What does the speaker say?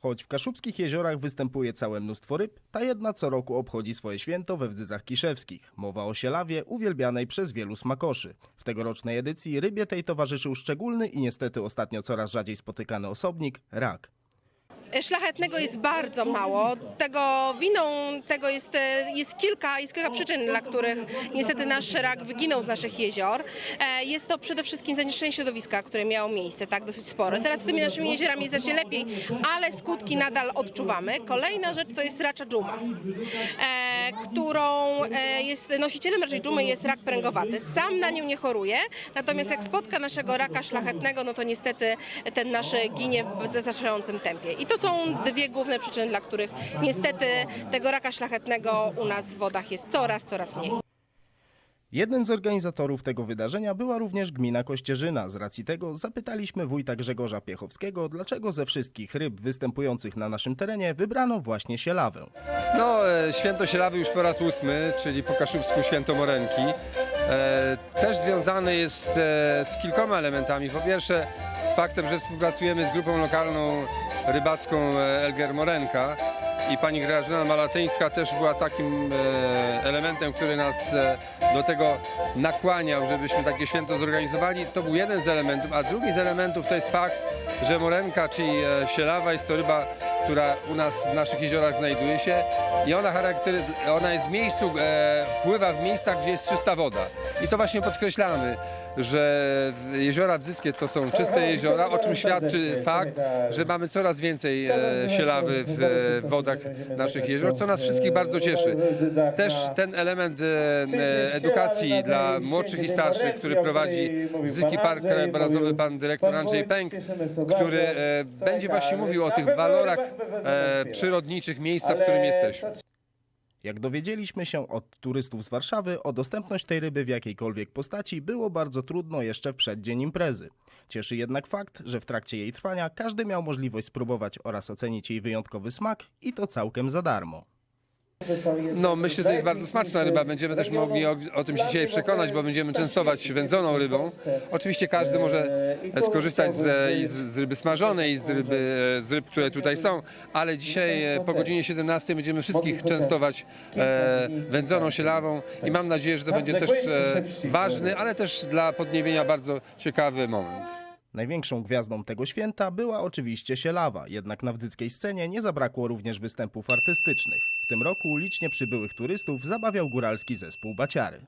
Choć w kaszubskich jeziorach występuje całe mnóstwo ryb, ta jedna co roku obchodzi swoje święto we Wdzydzach Kiszewskich. Mowa o sielawie uwielbianej przez wielu smakoszy. W tegorocznej edycji rybie tej towarzyszył szczególny i niestety ostatnio coraz rzadziej spotykany osobnik – rak. Szlachetnego jest bardzo mało. Tego winą tego jest, e, jest kilka, jest kilka przyczyn, dla których niestety nasz rak wyginął z naszych jezior. E, Jest to przede wszystkim zanieczyszczenie środowiska, które miało miejsce, tak dosyć spore. Teraz z tymi naszymi jeziorami jest znacznie lepiej, ale skutki nadal odczuwamy. Kolejna rzecz to jest racza dżuma, e, którą e, jest nosicielem raczej dżumy jest rak pręgowaty. Sam na nią nie choruje, natomiast jak spotka naszego raka szlachetnego, no to niestety ten nasz ginie w zastraszającym tempie. I to są dwie główne przyczyny, dla których niestety tego raka szlachetnego u nas w wodach jest coraz, coraz mniej. Jednym z organizatorów tego wydarzenia była również gmina Kościerzyna. Z racji tego zapytaliśmy wójta Grzegorza Piechowskiego, dlaczego ze wszystkich ryb występujących na naszym terenie wybrano właśnie sielawę. No, e, święto Sielawy już po raz ósmy, czyli po kaszubsku święto Morenki. E, też związane jest e, z kilkoma elementami. Po pierwsze z faktem, że współpracujemy z grupą lokalną rybacką e, Elger Morenka i pani Grażyna Malatyńska też była takim e, elementem, który nas e, do tego nakłaniał, żebyśmy takie święto zorganizowali. To był jeden z elementów, a drugi z elementów to jest fakt, że Morenka, czyli e, Sielawa jest to ryba, która u nas w naszych jeziorach znajduje się i ona, charaktery, ona jest w miejscu, pływa w miejscach, gdzie jest czysta woda. I to właśnie podkreślamy, że jeziora wzyckie to są czyste jeziora, o czym świadczy fakt, że mamy coraz więcej e, sielawy w e, wodach naszych jezior, co nas wszystkich bardzo cieszy. Też ten element e, edukacji dla młodszych i starszych, który prowadzi Zyki Park Krajobrazowy pan dyrektor Andrzej Pęk, który będzie właśnie mówił o tych walorach przyrodniczych miejsca, w którym jesteśmy. Jak dowiedzieliśmy się od turystów z Warszawy, o dostępność tej ryby w jakiejkolwiek postaci było bardzo trudno jeszcze w przeddzień imprezy. Cieszy jednak fakt, że w trakcie jej trwania każdy miał możliwość spróbować oraz ocenić jej wyjątkowy smak i to całkiem za darmo. No myślę, że to jest bardzo smaczna ryba. Będziemy też mogli o, o tym się dzisiaj przekonać, bo będziemy częstować wędzoną rybą. Oczywiście każdy może skorzystać z, i z, z ryby smażonej, i z, ryby, z ryb, które tutaj są, ale dzisiaj e, po godzinie 17 będziemy wszystkich częstować e, wędzoną sielawą i mam nadzieję, że to będzie też e, ważny, ale też dla podniebienia bardzo ciekawy moment. Największą gwiazdą tego święta była oczywiście sielawa, jednak na wdzyckiej scenie nie zabrakło również występów artystycznych. W tym roku licznie przybyłych turystów zabawiał góralski zespół Baciary.